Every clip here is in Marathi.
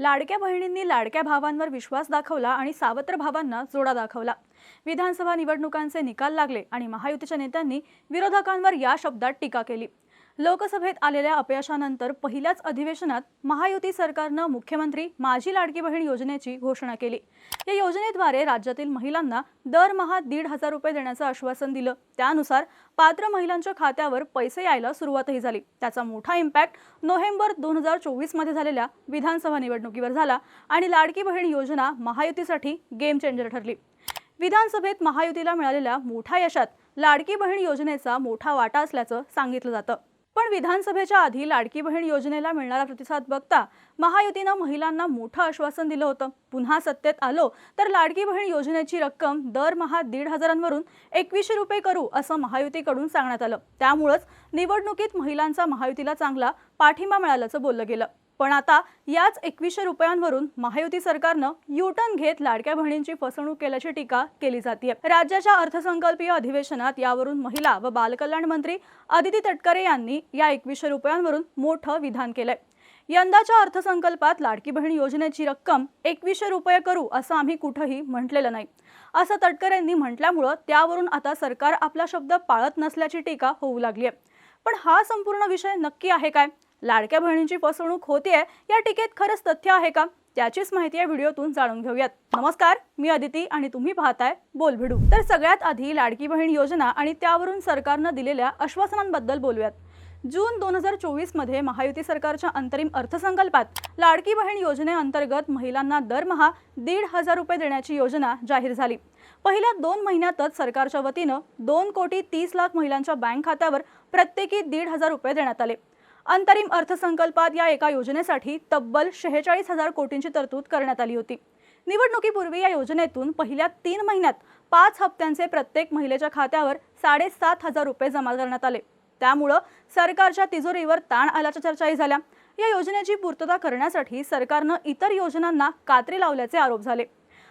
लाडक्या बहिणींनी लाडक्या भावांवर विश्वास दाखवला आणि सावत्र भावांना जोडा दाखवला. विधानसभा निवडणुकांचे निकाल लागले आणि महायुतीच्या नेत्यांनी विरोधकांवर या शब्दात टीका केली. लोकसभेत आलेल्या अपयशानंतर पहिल्याच अधिवेशनात महायुती सरकारनं मुख्यमंत्री माझी लाडकी बहीण योजनेची घोषणा केली. या योजनेद्वारे राज्यातील महिलांना दरमहा दीड हजार रुपये देण्याचं आश्वासन दिलं. त्यानुसार पात्र महिलांच्या खात्यावर पैसे यायला सुरुवातही झाली. त्याचा मोठा इम्पॅक्ट नोव्हेंबर दोन हजार चोवीसमध्ये झालेल्या विधानसभा निवडणुकीवर झाला आणि लाडकी बहीण योजना महायुतीसाठी गेम चेंजर ठरली. विधानसभेत महायुतीला मिळालेल्या मोठ्या यशात लाडकी बहीण योजनेचा मोठा वाटा असल्याचं सांगितलं जातं. पण विधानसभेच्या आधी लाडकी बहीण योजनेला मिळणारा प्रतिसाद बघता महायुतीनं महिलांना मोठं आश्वासन दिलं होतं. पुन्हा सत्तेत आलो तर लाडकी बहीण योजनेची रक्कम दरमहा दीड हजारांवरून एकवीसशे रुपये करू असं महायुतीकडून सांगण्यात आलं. त्यामुळंच निवडणुकीत महिलांचा महायुतीला चांगला पाठिंबा मिळाल्याचं बोललं गेलं. पण आता याच एकवीसशे रुपयांवरून महायुती सरकारनं युटर्न घेत लाडक्या बहिणींची फसवणूक केल्याची टीका केली जाते राज्याच्या अर्थसंकल्पीय अधिवेशनात यावरून महिला व बालकल्याण मंत्री अदिती तटकरे यांनी या एकवीसशे रुपयांवरून मोठं विधान केलंय. यंदाच्या अर्थसंकल्पात लाडकी बहीण योजनेची रक्कम एकवीसशे रुपये करू असं आम्ही कुठंही म्हटलेलं नाही. असं तटकरेंनी म्हटल्यामुळं त्यावरून आता सरकार आपला शब्द पाळत नसल्याची टीका होऊ लागली आहे पण हा संपूर्ण विषय नक्की आहे काय? लाडक्या बहिणींची फसवणूक होतीये या टीकेत खरंच तथ्य आहे का? त्याचीच माहिती या व्हिडिओतून जाणून घेऊयात. नमस्कार मी अदिती आणि तुम्ही पाहताय बोलभिडू. तर सगळ्यात आधी लाडकी बहीण योजना आणि त्यावरून सरकारनं दिलेल्या आश्वासनांबद्दल बोलूयात. जून दोन हजार चोवीसमध्ये महायुती सरकारच्या अंतरिम अर्थसंकल्पात लाडकी बहीण योजनेअंतर्गत महिलांना दरमहा दीड हजार रुपये देण्याची योजना जाहीर झाली. पहिल्या दोन महिन्यातच सरकारच्या वतीनं दोन कोटी तीस लाख महिलांच्या बँक खात्यावर प्रत्येकी दीड हजार रुपये देण्यात आले. अंतरिम अर्थसंकल्पात या एका योजनेसाठी तब्बल शेहेचाळीस हजार कोटींची तरतूद करण्यात आली होती. निवडणुकीपूर्वी या योजनेतून पहिल्या तीन महिन्यात पाच हप्त्यांचे प्रत्येक महिलेच्या खात्यावर साडेसात हजार रुपये जमा करण्यात आले. त्यामुळं सरकारच्या तिजोरीवर ताण आल्याच्या चर्चाही झाल्या. या योजनेची पूर्तता करण्यासाठी सरकारनं इतर योजनांना कात्री लावल्याचे आरोप झाले.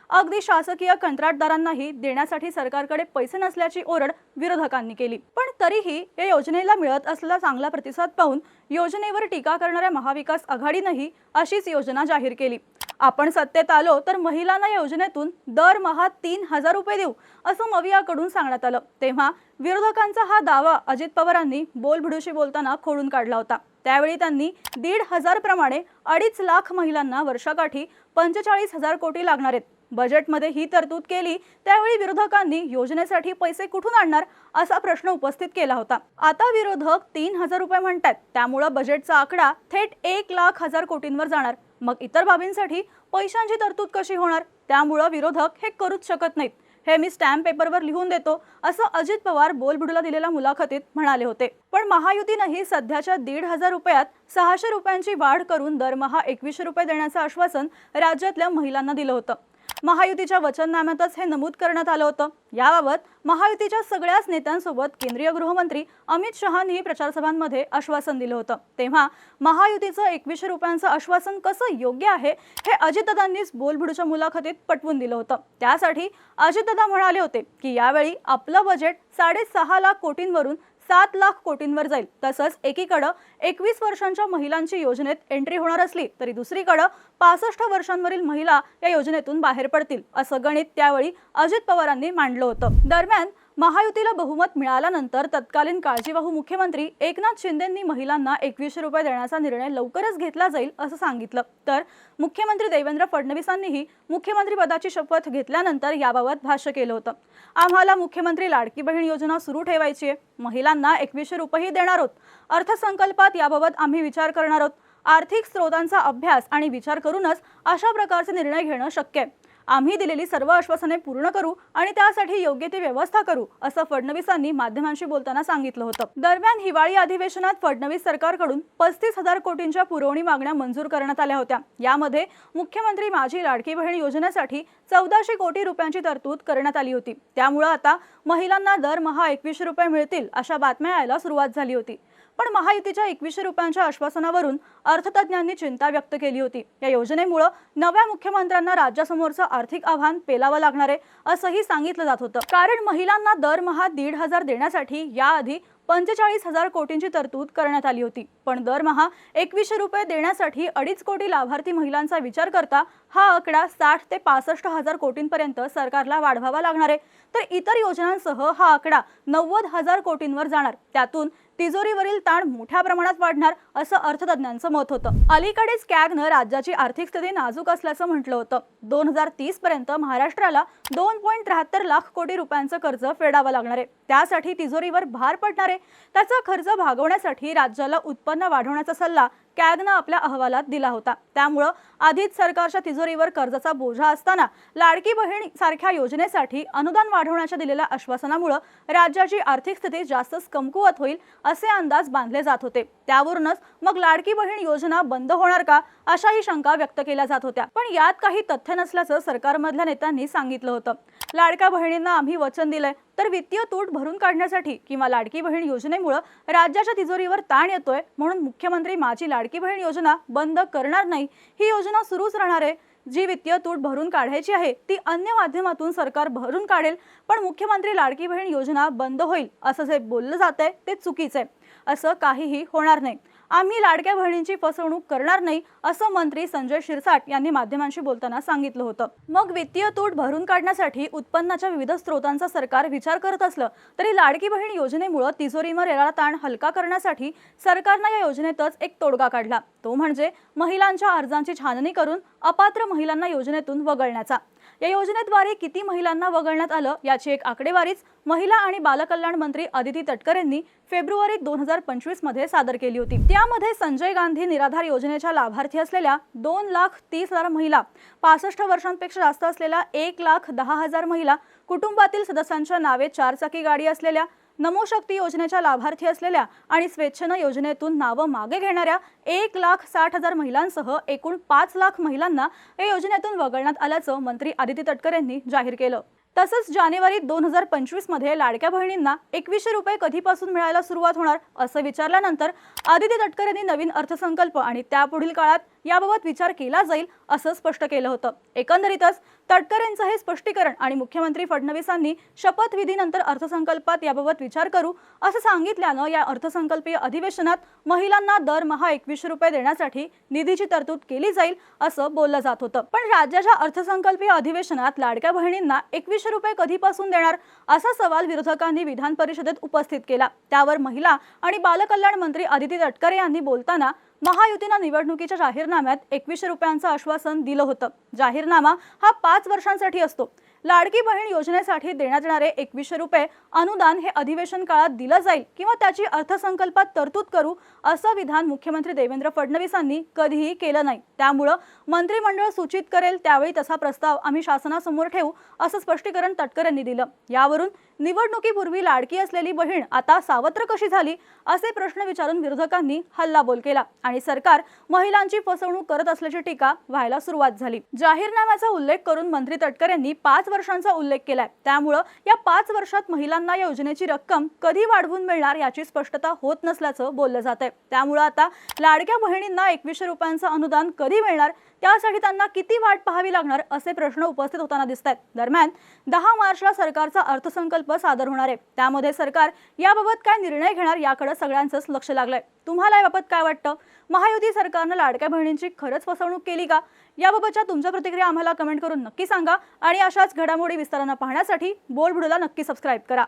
अगदी शासकीय कंत्राटदारांनाही देण्यासाठी सरकारकडे पैसे नसल्याची ओरड विरोधकांनी केली. पण तरीही या योजनेला मिळत असलेला चांगला प्रतिसाद पाहून योजनेवर टीका करणाऱ्या महाविकास आघाडीनंही अशीच योजना जाहीर केली. आपण सत्तेत आलो तर महिलांना योजनेतून दरमहा तीन हजार रुपये देऊ असं मवियाकडून सांगण्यात आलं. तेव्हा विरोधकांचा हा दावा अजित पवारांनी बोलभिडूशी बोलताना खोडून काढला होता. त्यावेळी त्यांनी दीड हजार प्रमाणे अडीच लाख महिलांना वर्षाकाठी पंचेचाळीस हजार कोटी लागणार आहेत. बजेटमध्ये ही तरतूद केली त्यावेळी विरोधकांनी योजनेसाठी पैसे कुठून आणणार असा प्रश्न उपस्थित केला होता. आता विरोधक तीन हजार रुपये म्हणतात त्यामुळं बजेटचा आकडा थेट एक लाख हजार कोटींवर जाणार. मग इतर बाबींसाठी पैशांची तरतूद कशी होणार? त्यामुळं विरोधक हे करूच शकत नाहीत. हे मी स्टॅम्प पेपरवर लिहून देतो असं अजित पवार बोलबिडूला दिलेल्या मुलाखतीत म्हणाले होते. पण महायुतीनंही सध्याच्या दीड हजार रुपयात सहाशे रुपयांची वाढ करून दरमहा एकवीसशे रुपये देण्याचं आश्वासन राज्यातल्या महिलांना दिलं होतं. महायुतीच्या वचननाम्यातच हे नमूद करण्यात आलं होतं. याबाबत महायुतीच्या सगळ्याच नेत्यांसोबत केंद्रीय गृहमंत्री अमित शहानी प्रचारसभांमध्ये आश्वासन दिलं होतं. तेव्हा महायुतीचं एकवीसशे रुपयांचं आश्वासन कसं योग्य आहे हे अजितदादांनीच बोलभिडूच्या मुलाखतीत पटवून दिलं होतं. त्यासाठी अजितदादा म्हणाले होते की यावेळी आपलं बजेट साडेसहा लाख कोटींवरून सात लाख कोटींवर जाईल. तसंच एकीकडं एकवीस वर्षांच्या महिलांची योजनेत एंट्री होणार असली तरी दुसरीकडं पासष्ट वर्षांवरील महिला या योजनेतून बाहेर पडतील असं गणित त्यावेळी अजित पवारांनी मांडलं होतं. दरम्यान महायुतीला बहुमत मिळाल्यानंतर तत्कालीन काळजीवाहू मुख्यमंत्री एकनाथ शिंदेंनी महिलांना एकवीसशे रुपये देण्याचा निर्णय लवकरच घेतला जाईल असं सांगितलं. तर मुख्यमंत्री देवेंद्र फडणवीसांनीही मुख्यमंत्री पदाची शपथ घेतल्यानंतर याबाबत भाष्य केलं होतं. आम्हाला मुख्यमंत्री लाडकी बहीण योजना सुरू ठेवायची आहे महिलांना एकवीसशे रुपयेही देणार आहोत. अर्थसंकल्पात याबाबत आम्ही विचार करणार आहोत. आर्थिक स्रोतांचा अभ्यास आणि विचार करूनच अशा प्रकारचे निर्णय घेणं शक्य आहे. आम्ही दिलेली सर्व आश्वासने पूर्ण करू आणि त्यासाठी योग्य ती व्यवस्था करू असं फडणवीसांनी माध्यमांशी बोलताना सांगितलं होतं. दरम्यान हिवाळी अधिवेशनात फडणवीस सरकारकडून पस्तीस हजार कोटींच्या पुरवणी मागण्या मंजूर करण्यात आल्या होत्या. यामध्ये मुख्यमंत्री माझी लाडकी बहीण योजनेसाठी चौदाशे कोटी रुपयांची तरतूद करण्यात आली होती. त्यामुळं आता महिलांना दरमहा एकवीसशे रुपये मिळतील अशा बातम्या यायला सुरुवात झाली होती. पण महायुतीच्या एकवीसशे रुपयांच्या आश्वासनावरून अर्थतज्ञांनी चिंता व्यक्त केली होती. या योजनेमुळं नव्या मुख्यमंत्र्यांना राज्यासमोरचं आर्थिक आव्हान पेलावं लागणार आहे असंही सांगितलं जात होतं. कारण महिलांना दरमहा दीड हजार देण्यासाठी याआधी पंचेचाळीस हजार कोटींची तरतूद करण्यात आली होती. पण दरमहा एकवीसशे रुपये देण्यासाठी अडीच कोटी लाभार्थी महिलांचा विचार करता हा आकडा साठ ते पासष्ट हजार कोटींपर्यंत सरकारला वाढवावा लागणार आहे. तर इतर योजनांसह हा आकडा नव्वद हजार कोटींवर जाणार. त्यातून तिजोरीवरील ताण मोठ्या प्रमाणात वाढणार असं अर्थतज्ञांचं मत होतं. अलीकडेच कॅगनं राज्याची आर्थिक स्थिती नाजूक असल्याचं म्हटलं होतं. दोन हजार तीस पर्यंत महाराष्ट्राला दोन पॉईंट त्र्याहत्तर लाख कोटी रुपयांचं कर्ज फेडावं लागणार आहे. त्यासाठी तिजोरीवर भार पडणार आहे. त्याचा खर्च भागवण्यासाठी राज्याला उत्पन्न वाढवण्याचा सल्ला कॅगनं आपल्या अहवालात दिला होता. त्यामुळं आधीच सरकारच्या तिजोरीवर कर्जाचा बोजा असताना लाडकी बहीण सारख्या योजनेसाठी अनुदान वाढवण्याच्या दिलेल्या आश्वासनामुळं राज्याची आर्थिक स्थिती जास्तच कमकुवत होईल असे अंदाज बांधले जात होते. त्यावरूनच मग लाडकी बहीण योजना बंद होणार का अशाही शंका व्यक्त केल्या जात होत्या. पण यात काही तथ्य नसल्याचं सरकारमधल्या नेत्यांनी सांगितलं होतं. लाडक्या बहिणींना आम्ही वचन दिलंय. तर वित्तीय तूट भरून काढण्यासाठी किंवा लाडकी बहीण योजनेमुळं राज्याच्या तिजोरीवर ताण येतोय म्हणून मुख्यमंत्री माझी लाडकी बहीण योजना बंद करणार नाही. ही योजना सुरूच राहणार आहे. जी वित्तीय तूट भरून काढायची आहे ती अन्य माध्यमातून सरकार भरून काढेल पण मुख्यमंत्री लाडकी बहीण योजना बंद होईल असं जे बोललं जात आहे ते चुकीचं आहे. असं काहीही होणार नाही. आम्ही लाडक्या बहिणींची फसवणूक करणार नाही असं मंत्री संजय शिरसाट यांनी माध्यमांशी बोलताना सांगितलं होतं. मग वित्तीय तूट भरून काढण्यासाठी उत्पन्नाच्या विविध स्रोतांचा सरकार विचार करत असलं तरी लाडकी बहीण योजनेमुळे तिजोरीवर येणारा ताण हलका करण्यासाठी सरकारनं या योजनेतच एक तोडगा काढला. तो म्हणजे महिलांच्या अर्जांची छाननी करून अपात्र महिलांना योजनेतून वगळण्याचा. या योजनेद्वारे किती महिलांना वगळण्यात आलं याची एक आकडेवारीच महिला आणि बालकल्याण मंत्री अदिती तटकर यांनी फेब्रुवारी दोन हजार पंचवीसमध्ये सादर केली होती. त्यामध्ये संजय गांधी निराधार योजनेच्या लाभार्थी असलेल्या दोन लाख तीस हजार महिला पासष्ट वर्षांपेक्षा जास्त असलेल्या एक लाख दहा हजार महिला कुटुंबातील सदस्यांच्या नावे चारचाकी गाडी असलेल्या नमो शक्ती योजनेच्या लाभार्थी असलेल्या आणि स्वेच्छेनं योजनेतून नावं मागे घेणाऱ्या एक लाख साठ हजार महिलांसह एकूण पाच लाख महिलांना या योजनेतून वगळण्यात आल्याचं मंत्री आदिती तटकर यांनी जाहीर केलं. तसंच जानेवारी दोन हजार पंचवीसमध्ये लाडक्या बहिणींना एकवीसशे रुपये कधीपासून मिळायला सुरुवात होणार असं विचारल्यानंतर आदित्य तटकर यांनी नवीन अर्थसंकल्प आणि त्यापुढील काळात याबाबत विचार केला जाईल असं स्पष्ट केलं होतं. एकंदरीतच तटकर यांचं हे स्पष्टीकरण आणि मुख्यमंत्री फडणवीसांनी शपथविधीनंतर अर्थसंकल्पात याबाबत विचार करू असं सांगितल्यानं या अर्थसंकल्पीय अधिवेशनात महिलांना दरमहा एकवीसशे रुपये देण्यासाठी निधीची तरतूद केली जाईल असं बोललं जात होतं. पण राज्याच्या अर्थसंकल्पीय अधिवेशनात लाडक्या बहिणींना एकवीसशे रुपये कधीपासून देणार असा सवाल विरोधकांनी विधान परिषदेत उपस्थित केला. त्यावर महिला आणि बालकल्याण मंत्री आदिती तटकरे यांनी बोलताना महायुतीनं निवडणुकीच्या जाहीरनाम्यात एकवीसशे रुपयांचं आश्वासन दिलं होतं. जाहीरनामा हा पाच वर्षांसाठी असतो. लाडकी बहीण योजनेसाठी देण्यात येणारे एकवीसशे रुपये अनुदान हे अधिवेशन काळात दिलं जाईल किंवा त्याची अर्थसंकल्पात तरतूद करू असं विधान मुख्यमंत्री देवेंद्र फडणवीसांनी कधीही केलं नाही. त्यामुळं मंत्रिमंडळ सूचित करेल त्यावेळी तसा प्रस्ताव आम्ही शासनासमोर ठेवू असं स्पष्टीकरण तटकर यांनी दिलं. यावरून निवडणुकीपूर्वी लाडकी असलेली बहीण आता सावत्र कशी झाली असे प्रश्न विचारून विरोधकांनी हल्लाबोल केला आणि सरकार महिलांची फसवणूक करत असल्याची टीका व्हायला सुरुवात झाली. जाहीरनाम्याचा उल्लेख करून मंत्री तटकर यांनी पाच वर्षांचा उल्लेख केलाय. त्यामुळं या पाच वर्षात महिलांना या योजनेची रक्कम कधी वाढवून मिळणार याची स्पष्टता होत नसल्याचं बोललं जात आहे त्यामुळं आता लाडक्या बहिणींना एकवीसशे रुपयांचं अनुदान कधी मिळणार त्यासाठी त्यांना किती वाट पाहावी लागणार असे प्रश्न उपस्थित होताना दिसत आहेत दरम्यान दहा मार्चला सरकारचा अर्थसंकल्प सादर होणार आहे. त्यामध्ये सरकार याबाबत काय निर्णय घेणार याकडे सगळ्यांचंच लक्ष लागलंय. तुम्हाला याबाबत काय वाटतं? महायुती सरकारनं लाडक्या बहिणींची खरंच फसवणूक केली का? याबाबतच्या तुमच्या प्रतिक्रिया आम्हाला कमेंट करून नक्की सांगा आणि अशाच घडामोडी विस्तारानं पाहण्यासाठी बोलबुडूला नक्की सबस्क्राईब करा.